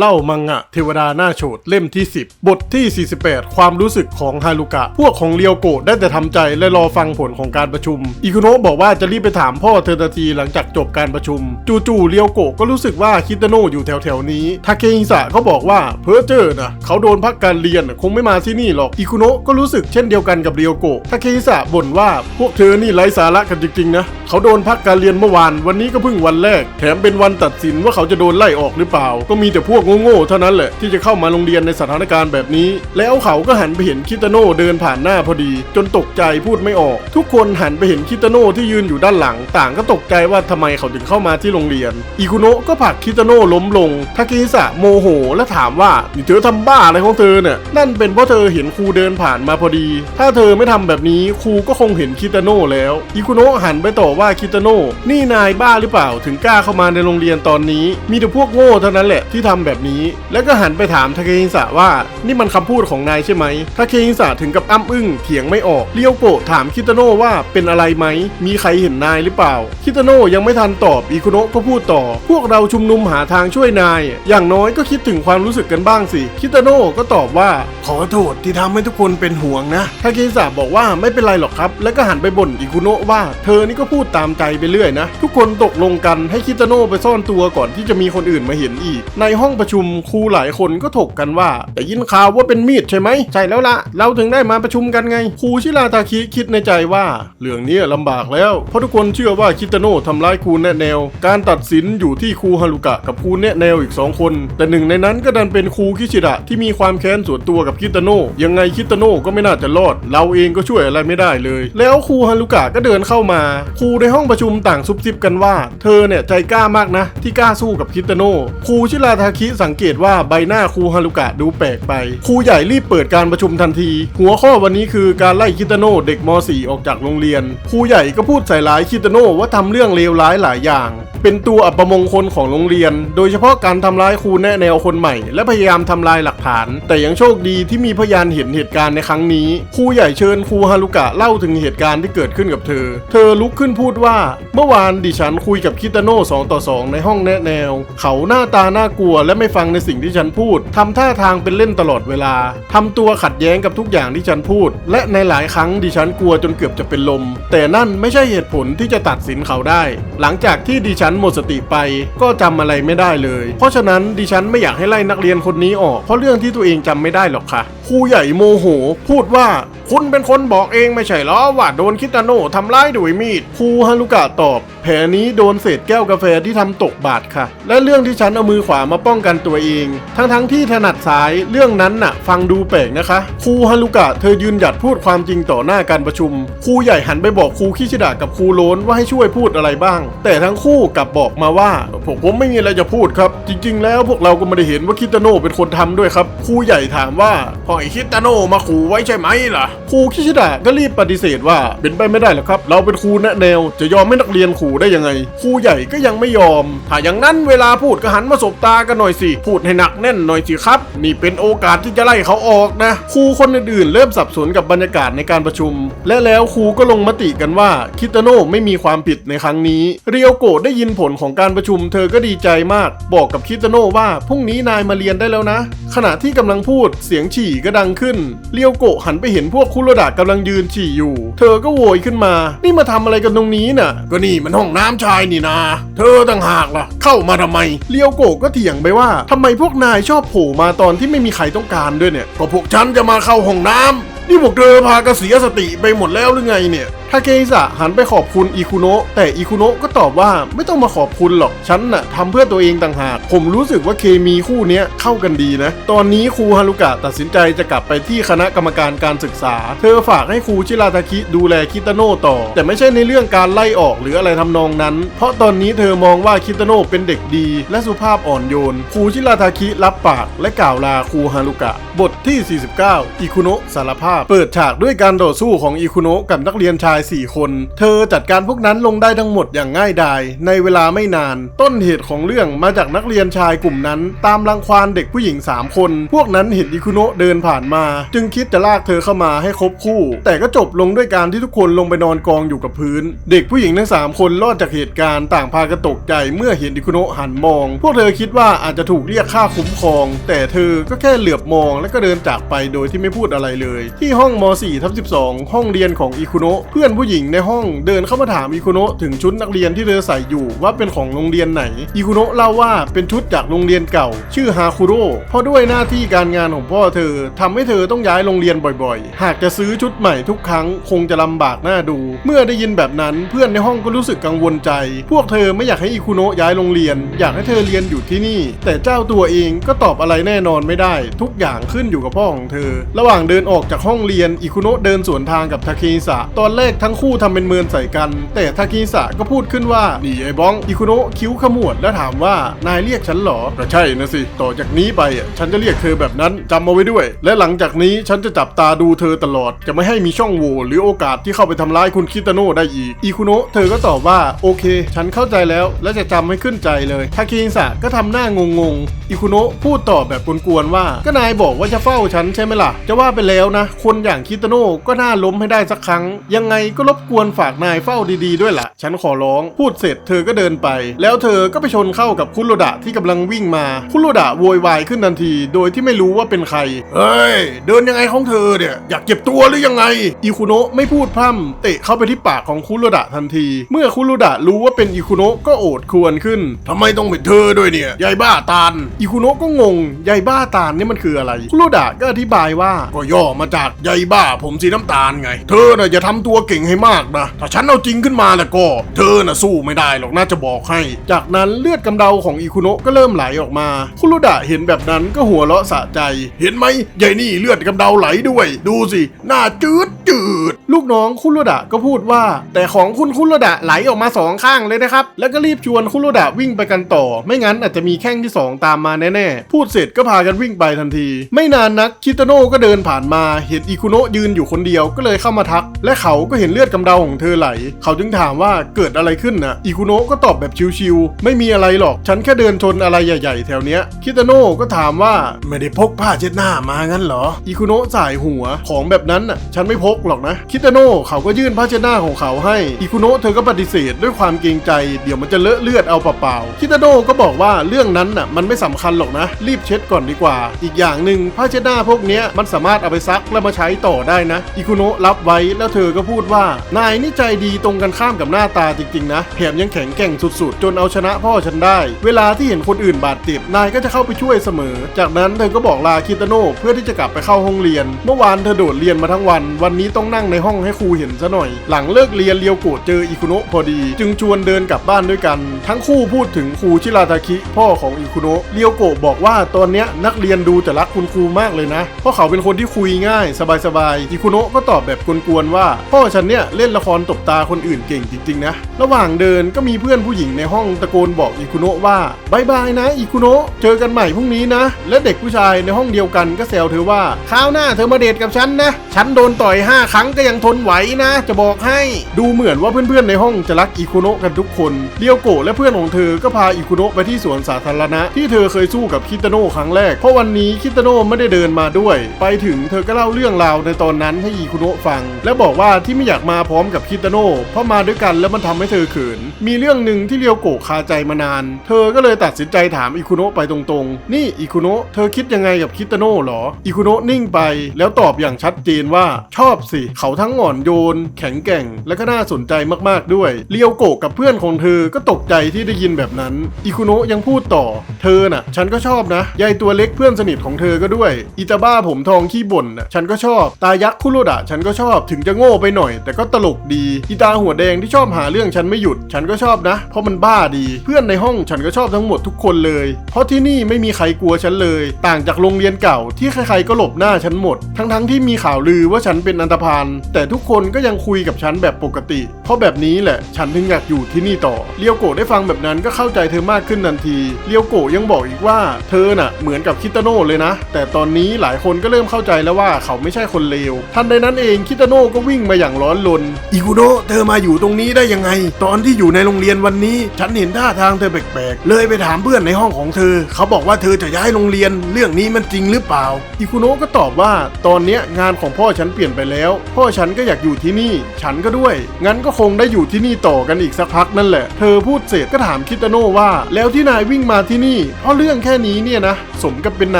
เล่ามังงะเทวดาหน้าโฉดเล่มที่ 10 บทที่ 48 ความรู้สึกของฮารุกะ พวกของเรียวโกะได้แต่ทำใจและรอฟังผลของการประชุม อิคุโนะบอกว่าจะรีบไปถามพ่อเธอทันทีหลังจากจบการประชุม จู่ๆเรียวโกะก็รู้สึกว่าคิตาโนะอยู่แถวๆนี้ทาเคอิสะก็บอกว่าเพ้อเจอนะเขาโดนพักการเรียนคงไม่มาที่นี่หรอกอิคุโนะก็รู้สึกเช่นเดียวกันกับเรียวโกะทาเคอิสะบ่นว่าพวกเธอนี่ไร้สาระกันจริงๆนะเขาโดนพักการเรียนเมื่อวานวันนี้ก็เพิ่งวันแรก แถมเป็นวันตัดสินว่าเขาจะโดนไล่ออกหรือเปล่า ก็มีแต่พวกโง่ๆเท่านั้นแหละที่จะเข้ามาโรงเรียนในสถานการณ์แบบนี้ แล้วเขาก็หันไปเห็นคิตาโน่เดินผ่านหน้าพอดี จนตกใจพูดไม่ออก ทุกคนหันไปเห็นคิตาโน่ที่ยืนอยู่ด้านหลัง ต่างก็ตกใจว่าทำไมเขาถึงเข้ามาที่โรงเรียนอิคุโนะก็ผลักคิตาโน่ล้มลงทาเคฮิสะโมโห และถามว่านี่เธอทำบ้าอะไรของเธอเนี่ยนั่นเป็นเพราะเธอเห็นครูเดินผ่านมาพอดี ถ้าเธอไม่ทำแบบนี้ครูก็คงเห็นคิตาโน่แล้วอิคุโนะหันไปต่อว่าคิตาโน่นี่นายบ้าหรือเปล่าถึงกล้าเข้ามาในโรงเรียนตอนนี้ มีแต่พวกโง่เท่านั้นแหละที่ทำแบบนี้ แล้วก็หันไปถามทาเคฮิสะว่า นี่มันคำพูดของนายใช่ไหมทาเคฮิสะถึงกับอ้ำอึ้งเถียงไม่ออกเลียวโกะถามคิตาโน่ว่าเป็นอะไรไหม มีใครเห็นนายหรือเปล่า คิตาโน่ยังไม่ทันตอบอิคุโนะก็พูดต่อ พวกเราชุมนุมหาทางช่วยนาย อย่างน้อยก็คิดถึงความรู้สึกกันบ้างสิ คิตาโน่ก็ตอบว่า ขอโทษที่ทำให้ทุกคนเป็นห่วงนะทาเคฮิสะบอกว่าไม่เป็นไรหรอกครับ แล้วก็หันไปบ่นอิคุโนะว่า เธอนี่ก็พูดตามใจไปเรื่อยนะ ทุกคนตกลงกันให้คิตาโน่ไปซ่อนตัวก่อนที่จะมีคนอื่นมาเห็นอีก ในห้องประประชุมครูหลายคนก็ถกกันว่าแต่ยินข่าวว่าเป็นมีดใช่ไหมใช่แล้วละเราถึงได้มาประชุมกันไงครูชิราทาคิคิดในใจว่าเรื่องนี้ลำบากแล้ว เพราะทุกคนเชื่อว่าคิตาโน่ทำร้ายครูแนะแนว การตัดสินอยู่ที่ครูฮารุกะกับครูแนะแนวอีกสองคน แต่หนึ่งในนั้นก็ดันเป็นครูคิชิดะที่มีความแค้นส่วนตัวกับคิตาโน่ยังไงคิตาโน่ก็ไม่น่าจะรอด เราเองก็ช่วยอะไรไม่ได้เลย แล้วครูฮารุกะก็เดินเข้ามา ครูในห้องประชุมต่างซุบซิบกันว่า เธอเนี่ยใจกล้ามากนะ ที่กล้าสู้กับคิตาโน่ครูชิราทาคิสังเกตว่าใบหน้าครูฮารุกะดูแปลกไป ครูใหญ่รีบเปิดการประชุมทันที หัวข้อวันนี้คือการไล่คิตาโนเด็กม .4 ออกจากโรงเรียน ครูใหญ่ก็พูดใส่ร้ายคิตาโนว่าทำเรื่องเลวร้ายหลายอย่าง เป็นตัวอัปมงคลของโรงเรียน โดยเฉพาะการทำร้ายครูแนะแนวคนใหม่ และพยายามทำลายหลักฐาน แต่ยังโชคดีที่มีพยานเห็นเหตุการณ์ในครั้งนี้ ครูใหญ่เชิญครูฮารุกะเล่าถึงเหตุการณ์ที่เกิดขึ้นกับเธอ เธอลุกขึ้นพูดว่า เมื่อวานดิฉันคุยกับคิตาโน่สองต่อสองในห้องแนะแนว เขาหน้าตาน่ากลัวและไม่ฟังในสิ่งที่ฉันพูดทำท่าทางเป็นเล่นตลอดเวลาทำตัวขัดแย้งกับทุกอย่างที่ฉันพูด และในหลายครั้งดิฉันกลัวจนเกือบจะเป็นลม แต่นั่นไม่ใช่เหตุผลที่จะตัดสินเขาได้ หลังจากที่ดิฉันหมดสติไป ก็จำอะไรไม่ได้เลย เพราะฉะนั้นดิฉันไม่อยากให้ไล่นักเรียนคนนี้ออก เพราะเรื่องที่ตัวเองจำไม่ได้หรอกค่ะครูใหญ่โมโห พูดว่าคุณเป็นคนบอกเองไม่ใช่หรอว่าโดนคิตาโน่ทำร้ายด้วยมีดครูฮารุกะตอบ แผลนี้โดนเศษแก้วกาแฟที่ทำตกบาดค่ะ และเรื่องที่ฉันเอามือขวามาป้องกันตัวเอง ทั้งทั้งที่ถนัดซ้ายเรื่องนั้นน่ะ ฟังดูแปลกนะคะครูฮารุกะเธอยืนหยัดพูดความจริงต่อหน้าการประชุมครูใหญ่หันไปบอกครูคิชิดะกับครูโลนว่าให้ช่วยพูดอะไรบ้าง แต่ทั้งคู่กลับบอกมาว่าพวกผมไม่มีอะไรจะพูดครับ จริง ๆ แล้วพวกเราก็ไม่ได้เห็นว่าคิตาโน่เป็นคนทำด้วยครับครูใหญ่ถามว่าพอไอคิตาโน่มาขู่ไว้ใช่ไหมล่ะครูคิชิดะก็รีบปฏิเสธว่าเป็นไปไม่ได้หรอกครับ เราเป็นครูแนะแนว จะยอมให้นักเรียนขู่ได้ยังไงครูใหญ่ก็ยังไม่ยอม ถ้าอย่างนั้นเวลาพูดก็หันมาสบตากันหน่อยสิพูดให้หนักแน่นหน่อยสิครับ นี่เป็นโอกาสที่จะไล่เขาออกนะครูคนอื่นๆเริ่มสับสนกับบรรยากาศในการประชุม และแล้วครูก็ลงมติกันว่าคิตาโน่ไม่มีความผิดในครั้งนี้ เรียวโกะได้ยินผลของการประชุมเธอก็ดีใจมาก บอกกับคิตาโน่ว่าพรุ่งนี้นายมาเรียนได้แล้วนะ ขณะที่กำลังพูดเสียงฉี่ก็ดังขึ้นเรียวโกะหันไปเห็นพวกคุโรดะกำลังยืนฉี่อยู่ เธอก็โวยขึ้นมา นี่มาทำอะไรกันตรงนี้น่ะ ก็นี่มันห้องน้ำชายนี่นา เธอต่างหากล่ะ เข้ามาทำไม เลียวโกะก็เถียงไปว่าทำไมพวกนายชอบโผล่มาตอนที่ไม่มีใครต้องการด้วยเนี่ย ก็พวกฉันจะมาเข้าห้องน้ำนี่พวกเธอพากระเสียสติไปหมดแล้วหรือไงเนี่ย ทาเกอิสะหันไปขอบคุณอิคุโนะแต่อิคุโนะก็ตอบว่าไม่ต้องมาขอบคุณหรอก ฉันน่ะทำเพื่อตัวเองต่างหาก ผมรู้สึกว่าเคมีคู่นี้เข้ากันดีนะ ตอนนี้ครูฮารุกะตัดสินใจจะกลับไปที่คณะกรรมการการศึกษา เธอฝากให้ครูชิราทาคิดูแลคิตาโนะต่อ แต่ไม่ใช่ในเรื่องการไล่ออกหรืออะไรทำนองนั้น เพราะตอนนี้เธอมองว่าคิตาโนะเป็นเด็กดี และสุภาพอ่อนโยน ครูชิราทาคิรับปากและกล่าวลาครูฮารุกะ บทที่ 49 อิคุโนะสารภาพ เปิดฉากด้วยการต่อสู้ของอิคุโนะกับนักเรียนชาย4 คน เธอจัดการพวกนั้นลงได้ทั้งหมดอย่างง่ายดาย ในเวลาไม่นาน ต้นเหตุของเรื่องมาจากนักเรียนชายกลุ่มนั้น ตามรังควานเด็กผู้หญิง 3 คน พวกนั้นเห็นอิคุโนะเดินผ่านมา จึงคิดจะลากเธอเข้ามาให้ครบคู่ แต่ก็จบลงด้วยการที่ทุกคนลงไปนอนกองอยู่กับพื้น เด็กผู้หญิงทั้งสามคนรอดจากเหตุการณ์ต่างพากันตกใจเมื่อเห็นอิคุโนะหันมอง พวกเธอคิดว่าอาจจะถูกเรียกค่าคุ้มครอง แต่เธอก็แค่เหลือบมองแล้วก็เดินจากไปโดยที่ไม่พูดอะไรเลย ที่ห้องม .4 ทับ12 ห้องเรียนของอิคุโนะเพื่อนผู้หญิงในห้องเดินเข้ามาถามอิคุโนะถึงชุดนักเรียนที่เธอใส่อยู่ว่าเป็นของโรงเรียนไหนอิคุโนะเล่าว่าเป็นชุดจากโรงเรียนเก่า ชื่อฮาคุโร่เพราะด้วยหน้าที่การงานของพ่อเธอทำให้เธอต้องย้ายโรงเรียนบ่อยๆ หากจะซื้อชุดใหม่ทุกครั้งคงจะลำบากหน้าดู เมื่อได้ยินแบบนั้นเพื่อนในห้องก็รู้สึกกังวลใจ พวกเธอไม่อยากให้อิคุโนะย้ายโรงเรียน อยากให้เธอเรียนอยู่ที่นี่ แต่เจ้าตัวเองก็ตอบอะไรแน่นอนไม่ได้ ทุกอย่างขึ้นอยู่กับพ่อของเธอ ระหว่างเดินออกจากห้องเรียนอิคุโนะเดินสวนทางกับทาเคฮิสะตอนแรกทั้งคู่ทำเป็นเมินใส่กัน แต่ทาเคฮิสะก็พูดขึ้นว่านี่ไอ้บ้องอิคุโนะคิ้วขมวดแล้วถามว่านายเรียกฉันหรอก็ใช่นะสิ ต่อจากนี้ไปฉันจะเรียกเธอแบบนั้นจำเอาไว้ด้วย และหลังจากนี้ฉันจะจับตาดูเธอตลอด จะไม่ให้มีช่องโหว่หรือโอกาสที่เข้าไปทำร้ายคุณคิตาโนะได้อีกอิคุโนะเธอก็ตอบว่าโอเค ฉันเข้าใจแล้วและจะจำให้ขึ้นใจเลยทาเคฮิสะก็ทำหน้างงงๆอิคุโนะพูดตอบแบบกวนๆว่า ก็นายบอกว่าจะเฝ้าฉันใช่ไหมล่ะ จะว่าไปแล้วนะ คนอย่างคิตาโนะก็น่าล้มให้ได้สักครั้ง ยังไงก็รบกวนฝากนายเฝ้าดีๆด้วยล่ะ ฉันขอร้อง พูดเสร็จเธอก็เดินไป แล้วเธอก็ไปชนเข้ากับคุโรดะที่กำลังวิ่งมา คุโรดะโวยวายขึ้นทันที โดยที่ไม่รู้ว่าเป็นใคร เฮ้ย เดินยังไงของเธอเนี่ย อยากเก็บตัวหรือยังไง อิคุโนะไม่พูดพร่ำเตะเข้าไปที่ปากของคุโรดะทันที เมื่อคุโรดะรู้ว่าเป็นอิคุโนะก็โอดครวรขึ้นทำไมต้องเป็นเธอด้วยเนี่ย ยายบ้าตาลอิคุโนะก็งง ยายบ้าตาลนี่มันคืออะไร คุโรดะก็อธิบายว่า ก็ย่อมาจากยายบ้าผมสีน้ำตาลไง เธอน่ะอย่าทำตัวเก่งให้มากนะ ถ้าฉันเอาจริงขึ้นมาแล้วก็ เธอน่ะสู้ไม่ได้หรอกน่าจะบอกให้ จากนั้นเลือดกำเดาของอิคุโนะก็เริ่มไหลออกมาคุโรดะเห็นแบบนั้นก็หัวเราะสะใจ เห็นไหมยายนี่เลือดกำเดาไหลด้วย ดูสิหน้าจืดจืด ลูกน้องคุโรดะก็พูดว่า แต่ของคุณคุโรดะไหลออกมาสองข้างเลยนะครับ แล้วก็รีบชวนคุโรดะวิ่งไปกันต่อ ไม่งั้นอาจจะมีแข้งที่สองตามมาแน่ๆ พูดเสร็จก็พากันวิ่งไปทันที ไม่นานนักคิตาโน่ก็เดินผ่านมา เห็นอิคุโนะยืนอยู่คนเดียวก็เลยเข้ามาทัก และเขาก็เห็นเลือดกำเดาของเธอไหล เขาจึงถามว่าเกิดอะไรขึ้นนะอิคุโนะก็ตอบแบบชิวๆไม่มีอะไรหรอก ฉันแค่เดินชนอะไรใหญ่ๆ แถวเนี้ย คิตาโน่ก็ถามว่าไม่ได้พกผ้าเช็ดหน้ามางั้นเหรอ อิคุโนะสายหัวของแบบนั้นน่ะ ฉันไม่พกหรอกนะ คิตาโน่เขาก็ยื่นผ้าเช็ดหน้าของเขาให้ อิคุโนะเธอก็ปฏิเสธด้วยความเกรงใจ เดี๋ยวมันจะเลอะเลือดเอาเปล่าๆ คิตาโน่ก็บอกว่าเรื่องนั้นน่ะมันไม่สำคัญหรอกนะ รีบเช็ดก่อนดีกว่า อีกอย่างหนึ่งผ้าเช็ดหน้าพวกเนี้ยมันสามารถเอาไปซักแล้วมาใช้ต่อได้นะ อิคุโนะรับไว้แล้วเธอก็พูดว่านายนี่ใจดีตรงกันข้ามกับหน้าตาจริงๆนะแถมยังแข็งแกร่งสุดๆ จนเอาชนะพ่อฉันได้ เวลาที่เห็นคนอื่นบาดเจ็บนายก็จะเข้าไปช่วยเสมอ จากนั้นเธอก็บอกลาคิตาโนเพื่อที่จะกลับไปเข้าห้องเรียน เมื่อวานเธอโดดเรียนมาทั้งวัน วันนี้ต้องนั่งในห้องให้ครูเห็นซะหน่อย หลังเลิกเรียนเลียวโกรธเจออิคุโนะพอดี จึงชวนเดินกลับบ้านด้วยกัน ทั้งคู่พูดถึงครูชิราทาคิ พ่อของอิคุโนะเลียวโกะบอกว่าตอนเนี้ยนักเรียนดูจะรักคุณครูมากเลยนะ เพราะเขาเป็นคนที่คุยง่าย สบายๆอิคุโนะก็ตอบแบบกวนๆว่าพ่อฉันเนี่ยเล่นละครตบตาคนอื่นเก่งจริง ๆ นะ ระหว่างเดินก็มีเพื่อนผู้หญิงในห้องตะโกนบอกอิคุโนะว่าบายบายนะอิคุโนะเจอกันใหม่พรุ่งนี้นะ และเด็กผู้ชายในห้องเดียวกันก็แซวเธอว่าคราวหน้าเธอมาเดทกับฉันนะ ฉันโดนต่อยห้าครั้งก็ยังทนไหวนะ จะบอกให้ ดูเหมือนว่าเพื่อนๆในห้องจะรักอิคุโนะกันทุกคนเรียวโกะและเพื่อนของเธอก็พาอิคุโนะไปที่สวนสาธารณะ ที่เธอเคยสู้กับคิตาโนะครั้งแรกเพราะวันนี้คิตาโนะไม่ได้เดินมาด้วย ไปถึงเธอก็เล่าเรื่องราวในตอนนั้นให้อิคุโนะฟัง และบอกว่าที่ไม่อยากมาพร้อมกับคิตาโนะเพราะมาด้วยกันแล้วมันทำให้เธอขินมีเรื่องหนึ่งที่เรียวโกะคาใจมานาน เธอก็เลยตัดสินใจถามอิคุโนะไปตรงๆ นี่อิคุโนะเธอคิดยังไงกับคิตาโนะหรอ อิคุโนะนิ่งไป แล้วตอบอย่างชัดเจนว่าชอบสิ เขาทั้งอ่อนโยน แข็งแกร่ง และก็น่าสนใจมากๆด้วย เรียวโกะกับเพื่อนของเธอก็ตกใจที่ได้ยินแบบนั้น อิคุโนะยังพูดต่อ เธอน่ะ ฉันก็ชอบนะยายตัวเล็กเพื่อนสนิทของเธอก็ด้วย อิตาบ้าผมทองขี้บ่นน่ะฉันก็ชอบ ตายักษ์คุโรดะฉันก็ชอบ ถึงจะโง่ไปหน่อยแต่ก็ตลกดีอีตาหัวแดงที่ชอบหาเรื่องฉันไม่หยุด ฉันก็ชอบนะ เพราะมันบ้าดี เพื่อนในห้องฉันก็ชอบทั้งหมดทุกคนเลย เพราะที่นี่ไม่มีใครกลัวฉันเลย ต่างจากโรงเรียนเก่าที่ใครๆก็หลบหน้าฉันหมด ทั้งๆที่มีข่าวลือว่าฉันเป็นอันธพาลแต่ทุกคนก็ยังคุยกับฉันแบบปกติ เพราะแบบนี้แหละ ฉันถึงอยากอยู่ที่นี่ต่อเลียวโกะได้ฟังแบบนั้นก็เข้าใจเธอมากขึ้นทันทีเลียวโกะยังบอกอีกว่า เธอน่ะเหมือนกับคิตาโน่เลยนะ แต่ตอนนี้หลายคนก็เริ่มเข้าใจแล้วว่าเขาไม่ใช่คนเลวทันใดนั้นเองคิตาโน่ก็วิ่งมาอย่างล้ออนลนอิคุโนะเธอมาอยู่ตรงนี้ได้ยังไง ตอนที่อยู่ในโรงเรียนวันนี้ ฉันเห็นท่าทางเธอแปลกๆ เลยไปถามเพื่อนในห้องของเธอ เขาบอกว่าเธอจะย้ายโรงเรียน เรื่องนี้มันจริงหรือเปล่า อิคุโนะก็ตอบว่า ตอนนี้งานของพ่อฉันเปลี่ยนไปแล้ว พ่อฉันก็อยากอยู่ที่นี่ ฉันก็ด้วย งั้นก็คงได้อยู่ที่นี่ต่อกันอีกสักพักนั่นแหละ เธอพูดเสร็จก็ถามคิตาโนะว่า แล้วที่นายวิ่งมาที่นี่ เพราะเรื่องแค่นี้เนี่ยนะ สมกับเป็นน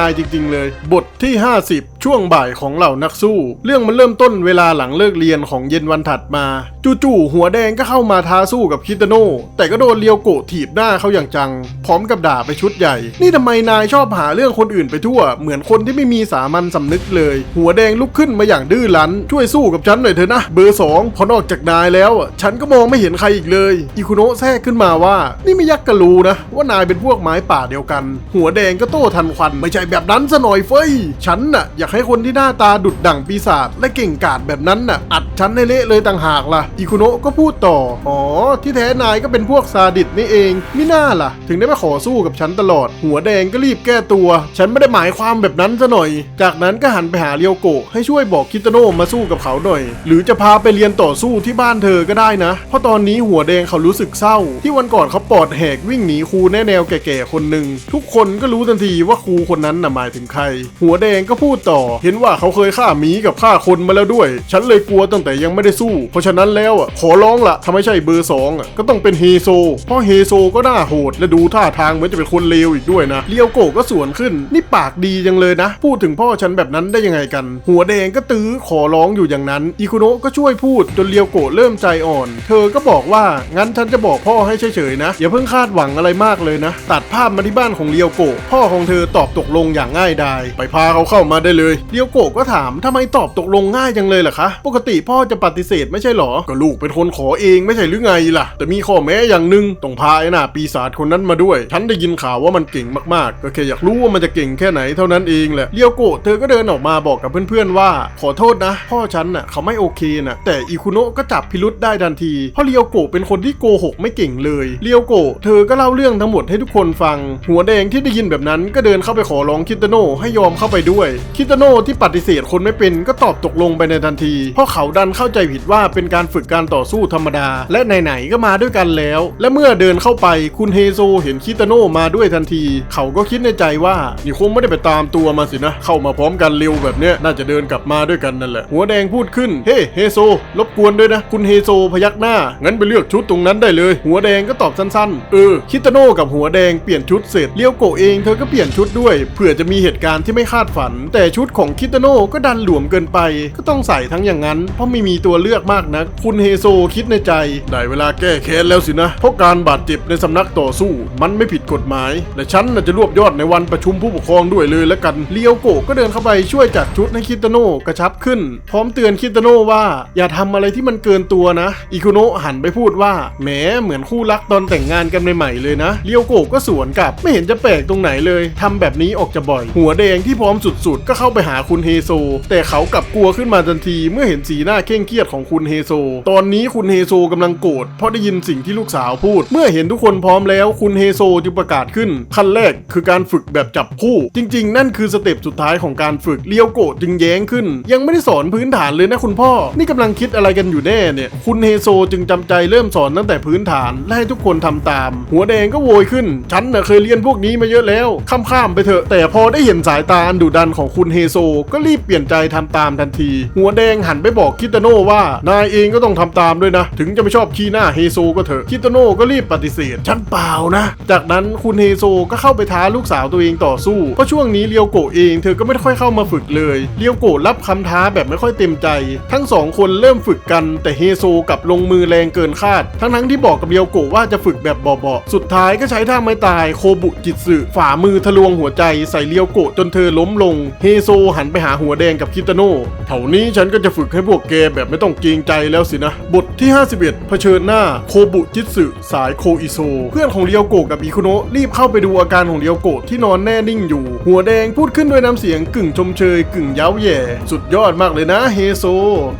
ายจริง ๆ เลย บทที่ 50 ช่วงบ่ายของเหล่านักสู้ เรื่องมันเริ่มต้นเวลาหลังเลิกเรียนของเย็นวันถัดมา จู่ๆหัวแดงก็เข้ามาท้าสู้กับคิตาโน่แต่ก็โดนเลียวโกะถีบหน้าเขาอย่างจัง พร้อมกับด่าไปชุดใหญ่ นี่ทำไมนายชอบหาเรื่องคนอื่นไปทั่ว เหมือนคนที่ไม่มีสามัญสำนึกเลย หัวแดงลุกขึ้นมาอย่างดื้อรั้น ช่วยสู้กับฉันหน่อยเถอะนะ เบอร์สองพอนอกจากนายแล้ว ฉันก็มองไม่เห็นใครอีกเลย อิคุโนะแทรกขึ้นมาว่า นี่ไม่ยักกะรูนะ ว่านายเป็นพวกไม้ป่าเดียวกัน หัวแดงก็โต้ทันควันไม่ใช่แบบนั้นซะหน่อยเฟ้ย ฉันน่ะอยากให้คนที่หน้าตาดุดดั่งปีศาจและเก่งกาจแบบนั้นน่ะ อัดฉันให้เละเลยต่างหากล่ะอิคุโนะก็พูดต่อ อ๋อ ที่แท้นายก็เป็นพวกซาดิสนี่เองมิน่าล่ะ ถึงได้มาขอสู้กับฉันตลอด หัวแดงก็รีบแก้ตัว ฉันไม่ได้หมายความแบบนั้นซะหน่อย จากนั้นก็หันไปหาเรียวโกะให้ช่วยบอกคิตโนะมาสู้กับเขาหน่อย หรือจะพาไปเรียนต่อสู้ที่บ้านเธอก็ได้นะ เพราะตอนนี้หัวแดงเขารู้สึกเศร้า ที่วันก่อนเขาปอดแหกวิ่งหนีครูแน่แนวแก่ๆคนหนึ่งทุกคนก็รู้ทันทีว่าครูคนนั้นน่ะหมายถึงใคร หัวแดงก็พูดต่อเห็นว่าเขาเคยฆ่าหมีกับฆ่าคนมาแล้วด้วย ฉันเลยกลัวตั้งแต่ยังไม่ได้สู้ เพราะฉะนั้นแล้วอะขอร้องละถ้าไม่ใช่เบอร์สองอะก็ต้องเป็นเฮโซ เพราะเฮโซก็น่าโหดและดูท่าทางเหมือนจะเป็นคนเลวอีกด้วยนะเลียวโกะก็สวนขึ้น นี่ปากดีจังเลยนะ พูดถึงพ่อฉันแบบนั้นได้ยังไงกัน หัวแดงก็ตื้อขอร้องอยู่อย่างนั้นอิคุโนะก็ช่วยพูดจนเลียวโกะเริ่มใจอ่อน เธอก็บอกว่างั้นฉันจะบอกพ่อให้เฉยๆนะอย่าเพิ่งคาดหวังอะไรมากเลยนะ ตัดภาพมาที่บ้านของเลียวโกะพ่อของเธอตอบตกลงอย่างง่ายดายไปพาเขาเข้ามาได้เลยเลียวโกะก็ถามทำไมตอบตกลงง่ายจังเลยล่ะคะ ปกติพ่อจะปฏิเสธไม่ใช่หรอ ก็ลูกเป็นคนขอเองไม่ใช่หรือไงล่ะ แต่มีข้อแม้อย่างหนึ่งต้องพาไอ้หน้าปีศาจคนนั้นมาด้วย ฉันได้ยินข่าวว่ามันเก่งมากๆ ก็แค่อยากรู้ว่ามันจะเก่งแค่ไหนเท่านั้นเองแหละเลียวโกะเธอก็เดินออกมาบอกกับเพื่อนๆว่า ขอโทษนะ พ่อฉันน่ะเขาไม่โอเคนะแต่อิคุโนะก็จับพิรุษได้ทันที เพราะเลียวโกะเป็นคนที่โกหกไม่เก่งเลยเลียวโกะเธอก็เล่าเรื่องทั้งหมดให้ทุกคนฟัง หัวแดงที่ได้ยินแบบนั้นก็เดินเข้าไปขอร้องคิตโนะให้ยอมเข้าไปด้วยคิตโนะที่ปฏิเสธคนไม่เป็นก็ตอบตกลงไปในทันที เพราะเขาดันเข้าใจผิดว่าเป็นการฝึกการต่อสู้ธรรมดา และไหนๆก็มาด้วยกันแล้ว และเมื่อเดินเข้าไปคุณเฮโซเห็นคิตาโนะมาด้วยทันที เขาก็คิดในใจว่านี่คงไม่ได้ไปตามตัวมาสินะ เข้ามาพร้อมกันเร็วแบบเนี้ยน่าจะเดินกลับมาด้วยกันนั่นแหละ หัวแดงพูดขึ้น เฮ้เฮโซรบกวนด้วยนะ คุณเฮโซพยักหน้า งั้นไปเลือกชุดตรงนั้นได้เลย หัวแดงก็ตอบสั้นๆ เออ คิตาโนะกับหัวแดงเปลี่ยนชุดเสร็จเลี้ยวโกเองเธอก็เปลี่ยนชุดด้วย เผื่อจะมีเหตุการณ์ที่ไม่คาดฝัน แต่ชุดของคิตาโนะก็ดันหลวมเกินไป ก็ต้องใส่ทั้งอย่างนั้น เพราะไม่มีตัวเลือกมากนัก คุณเฮโซคิดในใจ ได้เวลาแก้แค้นแล้วสินะ เพราะการบาดเจ็บในสำนักต่อสู้ มันไม่ผิดกฎหมาย และฉันน่ะจะรวบยอดในวันประชุมผู้ปกครองด้วยเลยแล้วกันเลียวโกก็เดินเข้าไปช่วยจัดชุดให้คิตาโนะกระชับขึ้น พร้อมเตือนคิตาโนะว่า อย่าทำอะไรที่มันเกินตัวนะ อิคุโนะหันไปพูดว่าแหมเหมือนคู่รักตอนแต่งงานกันใหม่ๆเลยนะเลียวโกก็สวนกลับไม่เห็นจะแปลกตรงไหนเลยทำแบบนี้ออกจะบ่อย หัวแดงที่พร้อมสุดๆ ก็เข้าไปหาคุณเฮโซ แต่เขากลับกลัวขึ้นมาทันทีเมื่อเห็นสีหน้าเคร่งเครียดของคุณเฮโซ ตอนนี้คุณเฮโซกำลังโกรธเพราะได้ยินสิ่งที่ลูกสาวพูด เมื่อเห็นทุกคนพร้อมแล้วคุณเฮโซจึงประกาศขึ้นขั้นแรกคือการฝึกแบบจับคู่ จริง ๆ นั่นคือสเต็ปสุดท้ายของการฝึกเลียวโกะจึงแย้งขึ้น ยังไม่ได้สอนพื้นฐานเลยนะคุณพ่อ นี่กำลังคิดอะไรกันอยู่แน่เนี่ย คุณเฮโซจึงจำใจเริ่มสอนตั้งแต่พื้นฐานและให้ทุกคนทำตาม หัวแดงก็โวยขึ้น ฉันน่ะเคยเรียนพวกนี้มาเยอะแล้วข้ามๆไปเถอะ แต่พอได้เห็นสายตาอันดุดันของคุณเฮโซก็รีบเปลี่ยนใจทำตามทันที หัวแดงหันไปบอกคิตาโน่ว่านายเองก็ต้องทำตามด้วยนะ ถึงจะไม่ชอบขี้หน้าเฮโซก็เถอะคิตาโน่ก็รีบปฏิเสธฉันเปล่านะ จากนั้นคุณเฮโซก็เข้าไปท้าลูกสาวตัวเองต่อสู้ เพราะช่วงนี้เลียวโกะเองเธอก็ไม่ค่อยเข้ามาฝึกเลยเลียวโกะรับคำท้าแบบไม่ค่อยเต็มใจ ทั้งสองคนเริ่มฝึกกันแต่เฮโซกับลงมือแรงเกินคาด ทั้งทั้งที่บอกกับเลียวโกะว่าจะฝึกแบบเบาๆสุดท้ายก็ใช้ท่าไม้ตายโคบุจิตสึฝ่ามือทะลวงหัวใจใส่เลียวโกะจนเธอล้มลงเฮโซหันไปหาหัวแดงกับคิตาโน่เท่านี้ฉันก็จะฝึกให้พวกแกแบบไม่ต้องเกรงใจแล้วสินะ บทที่ 51 เผชิญหน้าโคบุจิตสึสายโคอิโซ เพื่อนของเลียวโกะกับอิคุโนะรีบเข้าไปดูอาการของเลียวโกะที่นอนแน่นิ่งอยู่ หัวแดงพูดขึ้นด้วยน้ำเสียงกึ่งชมเชยกึ่งเย้าแย่ สุดยอดมากเลยนะเฮโซ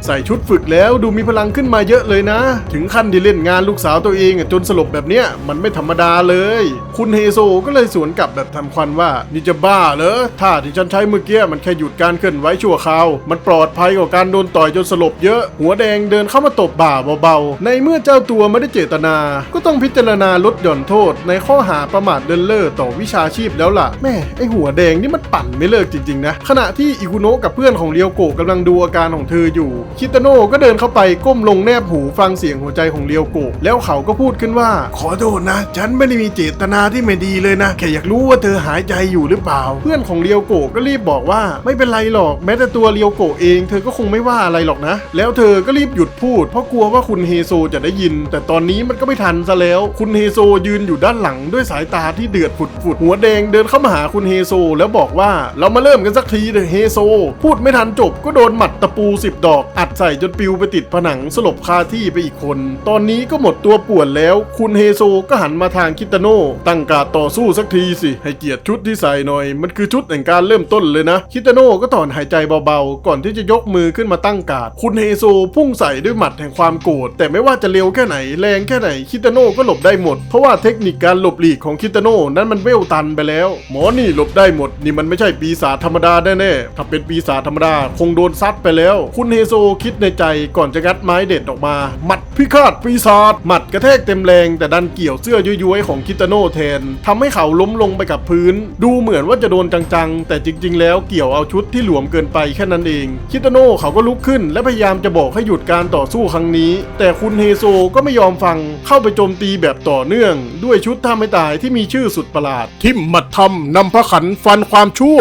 ใส่ชุดฝึกแล้วดูมีพลังขึ้นมาเยอะเลยนะ ถึงขั้นที่เล่นงานลูกสาวตัวเองจนสลบแบบเนี้ยมันไม่ธรรมดาเลย คุณเฮโซก็เลยสวนกลับแบบทันควันว่านี่จะบ้าเหรอท่าที่ฉันใช้เมื่อกี้มันแค่หยุดการเคลื่อนไหวชั่วคราว มันปลอดภัยกว่าการโดนต่อยจนสลบเยอะ หัวแดงเดินเข้ามาตบบ่าเบาๆ ในเมื่อเจ้าตัวไม่ได้เจตนา ก็ต้องพิจารณาลดหย่อนโทษ ในข้อหาประมาทเดินเล่อต่อวิชาชีพแล้วล่ะ แม่ไอหัวแดงนี่มันปั่นไม่เลิกจริงๆนะขณะที่อิคุโนะกับเพื่อนของเรียวโกะกำลังดูอาการของเธออยู่ คิตาโน่ก็เดินเข้าไปก้มลงแนบหูฟังเสียงหัวใจของเรียวโกะแล้วเขาก็พูดขึ้นว่า ขอโทษนะ ฉันไม่ได้มีเจตนาที่ไม่ดีเลยนะแค่อยากรู้ว่าเธอหายใจอยู่หรือเปล่า เพื่อนของเรียวโกะก็รีบบอกว่าไม่เป็นไรหรอก แม้แต่ตัวเรียวโกะเอง เธอก็คงไม่ว่าอะไรหรอกนะ แล้วเธอก็รีบหยุดพูด เพราะกลัวว่าคุณเฮโซจะได้ยิน แต่ตอนนี้มันก็ไม่ทันซะแล้ว คุณเฮโซยืนอยู่ด้านหลังด้วยสายตาที่เดือดฝุดๆหัวแดงเดินเข้ามาหาคุณเฮโซแล้วบอกว่าเรามาเริ่มกันสักทีเถอะเฮโซ พูดไม่ทันจบก็โดนหมัดตะปูสิบดอก อัดใส่จนปิวไปติดผนังสลบคาที่ไปอีกคน ตอนนี้ก็หมดตัวป่วนแล้ว คุณเฮโซก็หันมาทางคิตาโน่ตั้งการต่อสู้สักทีสิให้เกียรติชุดที่ใส่หน่อย มันคือชุดแห่งการเริ่มต้นเลยนะคิตาโน่ก็ถอนหายใจเบาๆ ก่อนที่จะยกมือขึ้นมาตั้งการดคุณเฮโซพุ่งใส่ด้วยหมัดแห่งความโกรธแต่ไม่ว่าจะเร็วแค่ไหนแรงแค่ไหนคิตาโน่ก็หลบได้หมด เพราะว่าเทคนิคการหลบหลีกของคิตาโน่นั้นมันเวลตันไปแล้ว หมอนี่หลบได้หมด นี่มันไม่ใช่ปีศาจธรรมดาแน่ๆถ้าเป็นปีศาจธรรมดาคงโดนซัดไปแล้ว คุณเฮโซคิดในใจก่อนจะงัดไม้เด็ดออกมา หมัดพิฆาตปีศาจหมัดกระแทกเต็มแรง แต่ดันเกี่ยวเสื้อย้ยๆของคิตาโน่แทนทำให้เขาล้มลงไปกับพื้น ดูเหมือนว่าจะโดนจังๆ แต่จริง ๆ แล้วเกี่ยวเอาชุดที่หลวมเกินไปแค่นั้นเอง คิตาโน่เขาก็ลุกขึ้น และพยายามจะบอกให้หยุดการต่อสู้ครั้งนี้ แต่คุณเฮโซก็ไม่ยอมฟังเข้าไปโจมตีแบบต่อเนื่อง ด้วยชุดท่าไม่ตายที่มีชื่อสุดประหลาด ทิมมัดทำนำพระขันฟันความชั่ว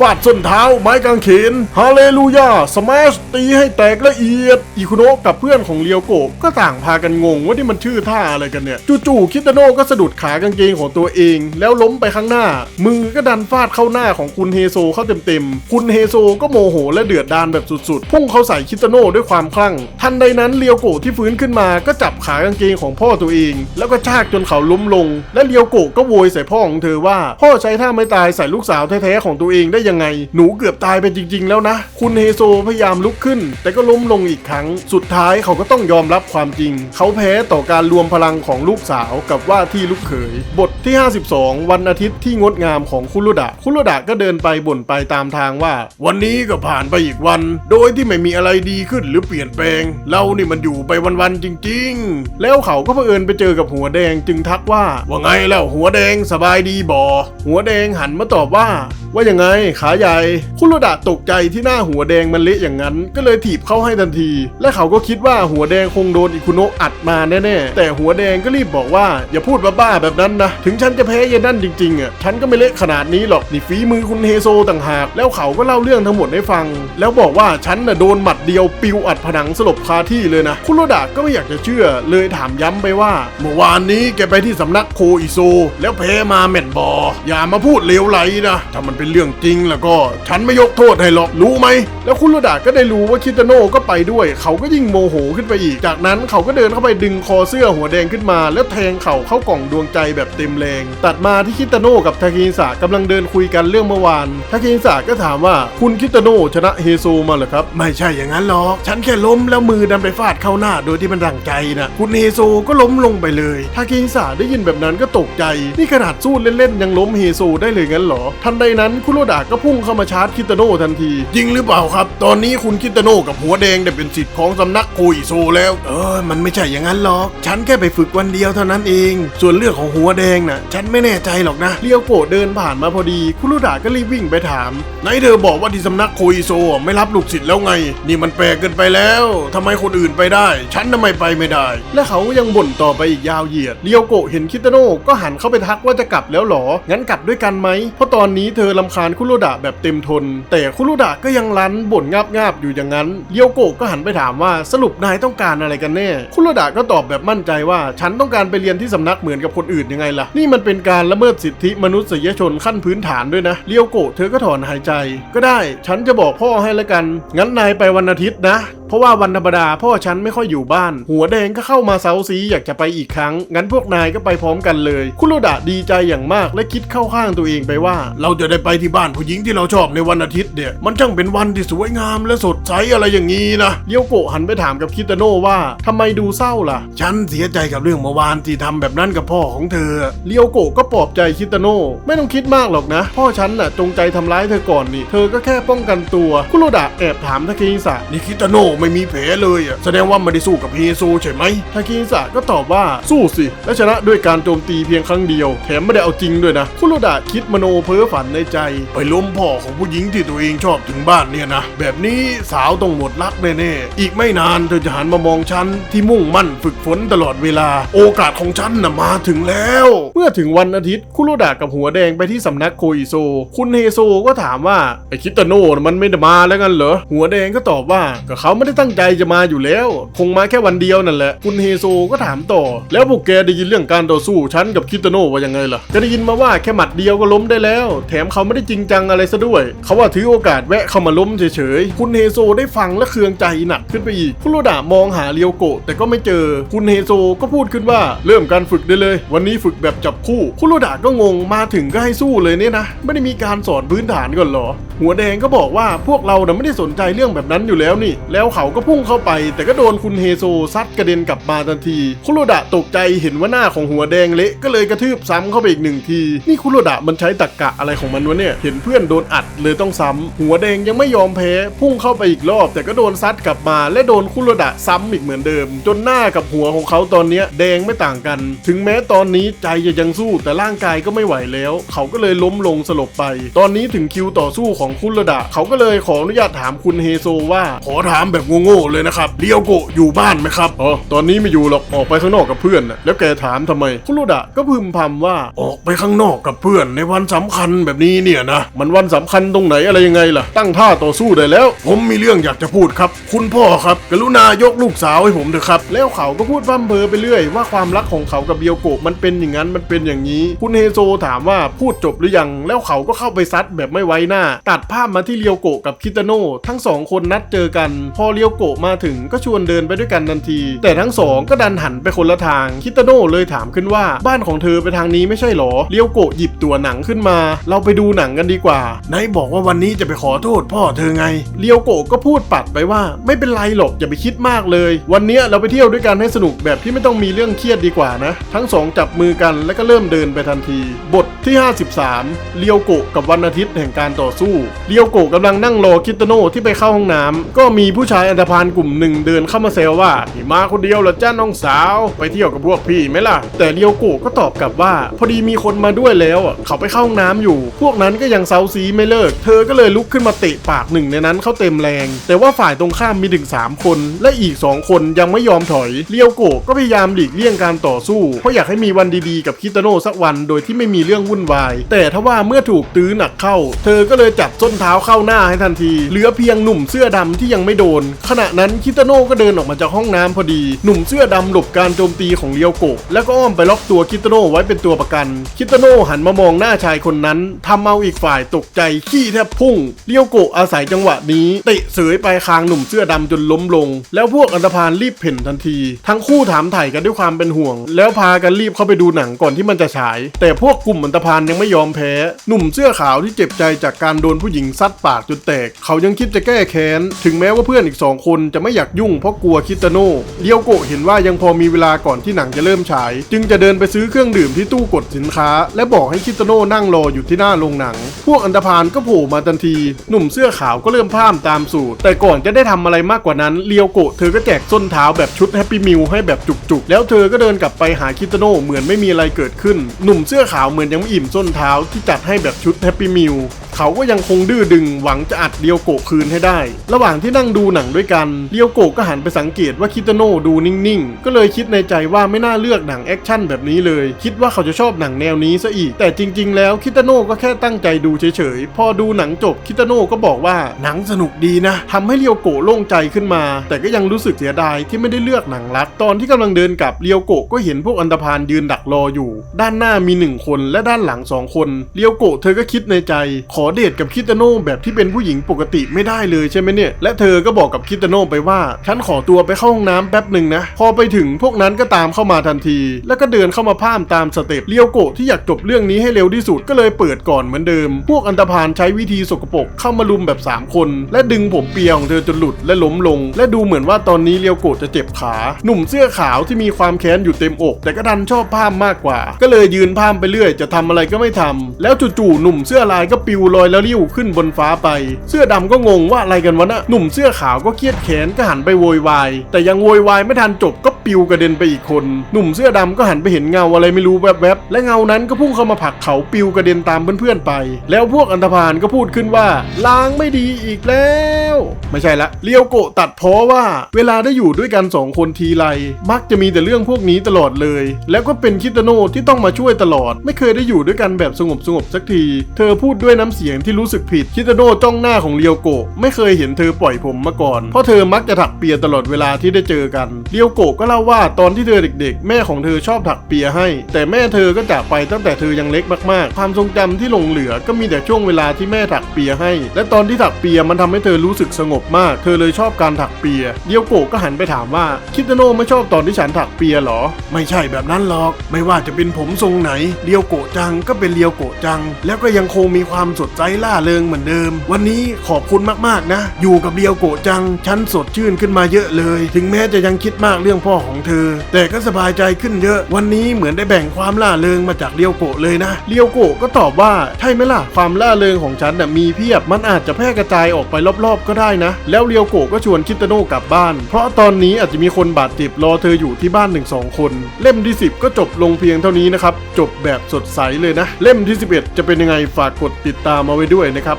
ฟาดส้นเท้าไม้กางเขน ฮาเลลูยา สมาชตีให้แตกละเอียด อิคุโนะกับเพื่อนของเลียวโกะก็ต่างพากันงงว่านี่มันชื่อท่าอะไรกันเนี่ย จู่ๆคิตาโนะก็สะดุดขากางเกงของตัวเอง แล้วล้มไปข้างหน้า มือก็ดันฟาดเข้าหน้าของคุณเฮโซเข้าเต็มๆ คุณเฮโซก็โมโหและเดือดดานแบบสุดๆ พุ่งเข้าใส่คิตาโนะด้วยความคลั่ง ทันใดนั้นเลียวโกะที่ฟื้นขึ้นมาก็จับขากางเกงของพ่อตัวเอง แล้วก็ชากจนเขาล้มลง และเลียวโกะก็โวยใส่พ่อของเธอว่า พ่อใช้ท่าไม่ตายใส่ลูกสาวแท้ๆของตัวเองได้ยังไง หนูเกือบตายไปจริง ๆ แล้วนะ คุณเฮโซพยายามลุกขึ้น แต่ก็ล้มลงอีกครั้ง สุดท้ายเขาก็ต้องยอมรับความจริง เขาแพ้ต่อการรวมพลังของลูกสาวกับว่าที่ลูกเขย บทที่ 52 วันอาทิตย์ที่งดงามของคุรุดะ คุรุดะก็เดินไปบ่นไปตามทางว่า วันนี้ก็ผ่านไปอีกวัน โดยที่ไม่มีอะไรดีขึ้นหรือเปลี่ยนแปลง เรานี่มันอยู่ไปวันๆจริง ๆ แล้วเขาก็เผอิญไปเจอกับหัวแดงจึงทักว่าว่าไงแล้วหัวแดงสบายดีบอหัวแดงหันมาตอบว่า ว่ายังไงขาใหญ่ คุโรดะตกใจที่หน้าหัวแดงมันเละอย่างนั้น ก็เลยถีบเข้าให้ทันที และเขาก็คิดว่าหัวแดงคงโดนอิคุโนะอัดมาแน่ๆ แต่หัวแดงก็รีบบอกว่าอย่าพูดบ้าๆแบบนั้นนะ ถึงฉันจะแพ้เยนั่นจริงๆอะฉันก็ไม่เละขนาดนี้หรอกนี่ฝีมือคุณเฮโซต่างหาก แล้วเขาก็เล่าเรื่องทั้งหมดให้ฟัง แล้วบอกว่าฉันน่ะโดนหมัดเดียวปิวอัดผนังสลบคาที่เลยนะ คุโรดะก็ไม่อยากจะเชื่อ เลยถามย้ำไปว่าเมื่อวานนี้แกไปที่สำนักโคอิโซแล้วแพ้มาแม่นบออย่ามาพูดเลวไหลนะถ้ามันเป็นเรื่องจริงแล้วก็ฉันไม่ยกโทษให้หรอกรู้ไหม แล้วคุโรดะก็ได้รู้ว่าคิตาโน่ก็ไปด้วย เขาก็ยิ่งโมโหขึ้นไปอีก จากนั้นเขาก็เดินเข้าไปดึงคอเสื้อหัวแดงขึ้นมา แล้วแทงเข่าเข้ากล่องดวงใจแบบเต็มแรง ตัดมาที่คิตาโน่กับทาเคอิสะกำลังเดินคุยกันเรื่องเมื่อวานทาเคอิสะก็ถามว่าคุณคิตาโน่ชนะเฮโซมาเหรอครับ ไม่ใช่อย่างนั้นหรอกฉันแค่ล้มแล้วมือดันไปฟาดเข้าหน้าโดยที่มันรังใจนะคุณเฮโซก็ล้มลงไปเลยทาเคอิสะได้ยินแบบนั้นก็ตกใจ นี่ขนาดสู้เล่นๆยังล้มเฮโซได้เลยงั้นหรอ ทันใดนั้นคุโรดะก็พุ่งเข้ามาชาร์จคิตาโน่ทันที จริงหรือเปล่าครับ ตอนนี้คุณคิตาโน่กับหัวแดงได้เป็นสิทธิ์ของสำนักโคอิโซแล้ว เออ มันไม่ใช่อย่างนั้นหรอก ฉันแค่ไปฝึกวันเดียวเท่านั้นเอง ส่วนเรื่องของหัวแดงน่ะ ฉันไม่แน่ใจหรอกนะเลียวโกะเดินผ่านมาพอดี คุโรดะก็รีบวิ่งไปถามไหนเธอบอกว่าที่สำนักโคอิโซไม่รับลูกศิษย์แล้วไง นี่มันแปลกเกินไปแล้วทำไมคนอื่นไปได้ ฉันทำไมไปไม่ได้ และเขาก็ยังบ่นต่อไปอีกยาวเหยียดเลียวโกะเห็นคิตาโน่ก็หันเข้าไปทักว่าจะกลับแล้วหรองั้นกลับด้วยกันไหมเพราะตอนนี้เธอลำคาญคุโรดะแบบเต็มทน แต่คุรุดะก็ยังรั้นบ่นงาบงับอยู่อย่างนั้นเลียวโกะก็หันไปถามว่าสรุปนายต้องการอะไรกันแน่ คุรุดะก็ตอบแบบมั่นใจว่า ฉันต้องการไปเรียนที่สำนักเหมือนกับคนอื่นยังไงล่ะ นี่มันเป็นการละเมิดสิทธิมนุษยชนขั้นพื้นฐานด้วยนะเลียวโกะเธอก็ถอนหายใจ ก็ได้ ฉันจะบอกพ่อให้ละกัน งั้นนายไปวันอาทิตย์นะเพราะว่าวันธรรมดาพ่อฉันไม่ค่อยอยู่บ้าน หัวแดงก็เข้ามาเซาซีอยากจะไปอีกครั้ง งั้นพวกนายก็ไปพร้อมกันเลย คุโรดะดีใจอย่างมากและคิดเข้าข้างตัวเองไปว่า เราจะได้ไปที่บ้านผู้หญิงที่เราชอบในวันอาทิตย์เนี่ย มันช่างเป็นวันที่สวยงามและสดใสอะไรอย่างนี้นะเลียวโกะหันไปถามกับคิตาโนะว่าทำไมดูเศร้าล่ะ ฉันเสียใจกับเรื่องเมื่อวานที่ทำแบบนั้นกับพ่อของเธอเลียวโกะก็ปลอบใจคิตาโนะไม่ต้องคิดมากหรอกนะ พ่อฉันน่ะจงใจทำร้ายเธอก่อนนี่เธอก็แค่ป้องกันตัวคุโรดะแอบถามทาเคฮิสะนี่คิตาโนะไม่มีแผลเลยอะแสดงว่าไม่ได้สู้กับเฮโซใช่ไหมทาเคฮิสะก็ตอบว่าสู้สิ และชนะด้วยการโจมตีเพียงครั้งเดียว แถมไม่ได้เอาจริงด้วยนะคุโรดะคิดมโนเพ้อฝันในใจ ไปล้มพ่อของผู้หญิงที่ตัวเองชอบถึงบ้านเนี่ยนะ แบบนี้สาวต้องหมดรักแน่ๆอีกไม่นานเธอจะหันมามองฉันที่มุ่งมั่นฝึกฝนตลอดเวลา โอกาสของฉันน่ะมาถึงแล้ว เมื่อถึงวันอาทิตย์คุโรดะกับหัวแดงไปที่สำนักโคอิโซ คุณเฮโซก็ถามว่าไอคิตาโนะน่ะมันไม่ได้มาแล้วกันเหรอหัวแดงก็ตอบว่าก็เขาไม่ได้ตั้งใจจะมาอยู่แล้ว คงมาแค่วันเดียวนั่นแหละ คุณเฮโซก็ถามต่อ แล้วพวกแกได้ยินเรื่องการต่อสู้ฉันกับคิตโนะว่ายังไงล่ะก็ได้ยินมาว่าแค่หมัดเดียวก็ล้มได้แล้ว แถมเขาไม่ได้จริงจังอะไรซะด้วย เขาว่าถือโอกาสแวะเข้ามาล้มเฉยๆ คุณเฮโซได้ฟังและเคืองใจหนักขึ้นไปอีกคุโรดะมองหาเรียวโกะแต่ก็ไม่เจอ คุณเฮโซก็พูดขึ้นว่าเริ่มการฝึกได้เลย วันนี้ฝึกแบบจับคู่ คุโรดะก็งงมาถึงก็ให้สู้เลยเนี่ยนะ ไม่ได้มีการสอนพื้นฐานก่อนหรอ หัวแดงก็บอกว่าพวกเราน่ะไม่ได้สนใจเรื่องแบบนั้นอยู่แล้วนี่ แล้วเขาก็พุ่งเข้าไป แต่ก็โดนคุณเฮโซซัดกระเด็นกลับมาทันที คุโรดะตกใจเห็นว่าหน้าของหัวแดงเละก็เลยกระทืบซ้ำเข้าไปอีกหนึ่งที นี่คุโรดะมันใช้ตรกกะอะไรของมันวะเนี่ย เห็นเพื่อนโดนอัดเลยต้องซ้ำหัวแดงยังไม่ยอมแพ้ พุ่งเข้าไปอีกรอบ แต่ก็โดนซัดกลับมา และโดนคุโรดะซ้ำอีกเหมือนเดิม จนหน้ากับหัวของเขาตอนนี้แดงไม่ต่างกัน ถึงแม้ตอนนี้ใจจะยังสู้แต่ร่างกายก็ไม่ไหวแล้ว เขาก็เลยล้มลงสลบไป ตอนนี้ถึงคิวต่อสู้ของคุโรดะ เขาก็เลยขออนุญาตถามคุณเฮโซว่าขอถามแบบโง่ๆเลยนะครับเรียวโกะอยู่บ้านไหมครับอ๋อตอนนี้ไม่อยู่หรอกออกไปข้างนอกกับเพื่อนนะแล้วแกถามทำไม คุโรดะก็พึมพำว่าออกไปข้างนอกกับเพื่อนในวันสำคัญแบบนี้เนี่ยนะมันวันสำคัญตรงไหนอะไรยังไงล่ะ ตั้งท่าต่อสู้ได้แล้ว ผมมีเรื่องอยากจะพูดครับ คุณพ่อครับ กรุณายกลูกสาวให้ผมเถอะครับ แล้วเขาก็พูดพั่มเพอไปเรื่อย ว่าความรักของเขากับเบียวโกะมันเป็นอย่างนั้นมันเป็นอย่างนี้ คุณเฮโซถามว่าพูดจบหรือยัง แล้วเขาก็เข้าไปซัดแบบไม่ไว้หน้า ตัดภาพมาที่เรียวโกะกับคิตาโนะทั้งสองคนนัดเจอกันพอเรียวโกะมาถึงก็ชวนเดินไปด้วยกันทันที แต่ทั้งสองก็ดันหันไปคนละทาง คิตาโนะเลยถามขึ้นว่าบ้านของเธอไปทางนี้ไม่ใช่หรอ เรียวโกะหยิบตัวหนังขึ้นมา เราไปดูหนังกันดีกว่า ไหนบอกว่าวันนี้จะไปขอโทษพ่อเธอไง เรียวโกะก็พูดปัดไปว่า ไม่เป็นไรหรอกอย่าไปคิดมากเลย วันเนี้ยเราไปเที่ยวด้วยกันให้สนุกแบบที่ไม่ต้องมีเรื่องเครียดดีกว่านะ ทั้งสองจับมือกันแล้วก็เริ่มเดินไปทันที บทที่ 53 เรียวโกะกับวันอาทิตย์แห่งการต่อสู้ เรียวโกะกำลังนั่งรอคิตาโนะที่ไปเข้าห้องน้ำก็มีผู้ชายอันธพาลกลุ่มหนึ่งเดินเข้ามาแซวว่าพี่มาคนเดียวเหรอจ้าน้องสาว ไปเที่ยวกับพวกพี่ไหมล่ะ แต่เรียวโกะก็ตอบกลับว่า พอดีมีคนมาด้วยแล้วอะเขาไปเข้าห้องน้ำอยู่ พวกนั้นก็ยังเซาซีไม่เลิก เธอก็เลยลุกขึ้นมาเตะปากหนึ่งในนั้นเข้าเต็มแรง แต่ว่าฝ่ายตรงข้ามมีถึงสามคน และอีกสองคนยังไม่ยอมถอยเรียวโกะก็พยายามหลีกเลี่ยงการต่อสู้เพราะอยากให้มีวันดีๆกับคิตาโนะสักวันโดยที่ไม่มีเรื่องวุ่นวาย แต่ถ้าว่าเมื่อถูกตื้อหนักเข้า เธอก็เลยจับส้นเท้าเข้าหน้าให้ทันทีเหลือเพียงหนุ่มเสื้อดำที่ยังไม่โดนขณะนั้นคิตาโนะก็เดินออกมาจากห้องน้ำพอดี หนุ่มเสื้อดำหลบการโจมตีของเรียวโกะแล้วก็อ้อมไปล็อกตัวคิตาโนะไว้เป็นตัวประกัน คิตาโนะหันมามองหน้าชายคนนั้นทำเอาอีกฝ่ายตกใจขี้แทบพุ่งเรียวโกะอาศัยจังหวะนี้เตะเสยไปคางหนุ่มเสื้อดำจนล้มลง แล้วพวกอันธพาลรีบเพ่นทันที ทั้งคู่ถามไถ่กันด้วยความเป็นห่วง แล้วพากันรีบเข้าไปดูหนังก่อนที่มันจะฉาย แต่พวกกลุ่มอันธพาลยังไม่ยอมแพ้ หนุ่มเสื้อขาวที่เจ็บใจจากการโดนผู้หญิงซัดปากจนแตก เขายังคิดจะแก้แค้น ถึงแม้ว่าเพื่อนอีกสองคนจะไม่อยากยุ่งเพราะกลัวคิตาโน่เลียวโกะเห็นว่ายังพอมีเวลาก่อนที่หนังจะเริ่มฉาย จึงจะเดินไปซื้อเครื่องดื่มที่ตู้กดสินค้า และบอกให้คิตาโน่นั่งรออยู่ที่หน้าโรงหนัง พวกอันธพาลก็โผล่มาทันที หนุ่มเสื้อขาวก็เริ่มพามตามสูตร แต่ก่อนจะได้ทำอะไรมากกว่านั้นเลียวโกะเธอก็แจกส้นเท้าแบบชุดแฮปปี้มิลให้แบบจุกๆ แล้วเธอก็เดินกลับไปหาคิตาโน่เหมือนไม่มีอะไรเกิดขึ้น หนุ่มเสื้อขาวเหมือนยังไม่อิ่มส้นเท้าที่จัดให้แบบชุดแฮปปี้มิลเขาก็ยังคงดื้อดึงหวังจะอัดเรียวโกะคืนให้ได้ ระหว่างที่นั่งดูหนังด้วยกันเรียวโกะก็หันไปสังเกตว่าคิตาโน่ดูนิ่งๆ ก็เลยคิดในใจว่าไม่น่าเลือกหนังแอคชั่นแบบนี้เลย คิดว่าเขาจะชอบหนังแนวนี้ซะอีก แต่จริง ๆ แล้วคิตาโน่ก็แค่ตั้งใจดูเฉยๆ พอดูหนังจบคิตาโน่ก็บอกว่าหนังสนุกดีนะทำให้เรียวโกะโล่งใจขึ้นมา แต่ก็ยังรู้สึกเสียดายที่ไม่ได้เลือกหนังรัก ตอนที่กำลังเดินกลับเรียวโกะก็เห็นพวกอันธพาลยืนดักรออยู่ ด้านหน้ามีหนึ่งคนและด้านหลังสองคนเรียวโกะเธอก็คิดในใจ ขอเดทกับคิตาโน่แบบที่เป็นผู้หญิงปกติไม่ได้เลยใช่ไหมเนี่ยและเธอก็บอกกับคิตาโน่ไปว่า ฉันขอตัวไปเข้าห้องน้ำแป๊บหนึ่งนะ พอไปถึงพวกนั้นก็ตามเข้ามาทันที แล้วก็เดินเข้ามาพามตามสเต็ปเลียวโกะที่อยากจบเรื่องนี้ให้เร็วที่สุดก็เลยเปิดก่อนเหมือนเดิม พวกอันตพานใช้วิธีสกปรกเข้ามาลุมแบบ 3 คน และดึงผมเปียของเธอจนหลุดและล้มลง และดูเหมือนว่าตอนนี้เลียวโกะจะเจ็บขา หนุ่มเสื้อขาวที่มีความแค้นอยู่เต็มอก แต่ก็ดันชอบพามมากกว่า ก็เลยยืนพามไปเรื่อยจะทำอะไรก็ไม่ทำแล้วจู่ๆหนุ่มเสื้อลายก็ปิวลอยแล้วริ้วขึ้นบนฟ้าไป เสื้อดำก็งงว่าอะไรกันวะนะหนุ่มเสื้อขาวก็เครียดแค้นก็หันไปโวยวาย แต่ยังโวยวายไม่ทันจบก็ปิวกระเด็นไปอีกคน หนุ่มเสื้อดำก็หันไปเห็นเงาอะไรไม่รู้แวบๆ และเงานั้นก็พุ่งเข้ามาผลักเขาปิวกระเด็นตามเพื่อนๆไป แล้วพวกอันธพาลก็พูดขึ้นว่าล้างไม่ดีอีกแล้ว ไม่ใช่ละเลียวโกะตัดเพราะว่า เวลาได้อยู่ด้วยกันสองคนทีไรมักจะมีแต่เรื่องพวกนี้ตลอดเลย แล้วก็เป็นคิตโนที่ต้องมาช่วยตลอด ไม่เคยได้อยู่ด้วยกันแบบสงบสงบๆสักที เธอพูดด้วยน้ำเสียงที่รู้สึกผิดคิตโนจ้องหน้าของเลียวโกะไม่เคยเห็นเธอปล่อยผมมาก่อนเพราะเธอมักจะถักเปียตลอดเวลาที่ได้เจอกันเลียวโกะก็เล่าว่าตอนที่เธอเด็ก ๆ แม่ของเธอชอบถักเปียให้ แต่แม่เธอก็จากไปตั้งแต่เธอยังเล็กมากๆ ความทรงจำที่หลงเหลือก็มีแต่ช่วงเวลาที่แม่ถักเปียให้ และตอนที่ถักเปียมันทำให้เธอรู้สึกสงบมาก เธอเลยชอบการถักเปียเลียวโกะก็หันไปถามว่าคิตโน่ไม่ชอบตอนที่ฉันถักเปียหรอ ไม่ใช่แบบนั้นหรอก ไม่ว่าจะเป็นผมทรงไหนเลียวโกะจังก็เป็นเลียวโกะจัง แล้วก็ยังคงมีความสดใสล่าเริงเหมือนเดิม วันนี้ขอบคุณมากๆนะ อยู่กับเลียวโกะจังฉันสดชื่นขึ้นมาเยอะเลย ถึงแม้จะยังคิดมากเรื่องพ่อของเธอ แต่ก็สบายใจขึ้นเยอะ วันนี้เหมือนได้แบ่งความล่าเริงมาจากเลียวโกะเลยนะ เลียวโกะก็ตอบว่าใช่ไหมล่ะ ความล่าเริงของฉันน่ะมีเพียบ มันอาจจะแพร่กระจายออกไปรอบๆ ก็ได้นะ แล้วเลียวโกะก็ชวนคิตโน่กลับบ้าน เพราะตอนนี้อาจจะมีคนบาดเจ็บรอเธออยู่ที่บ้านหนึ่งสองคน เล่มที่ 10 ก็จบลงเพียงเท่านี้นะครับ จบแบบสดใสเลยนะ เล่มที่ 11 จะเป็นยังไงฝากกดติดตามมาไว้ด้วยนะครับ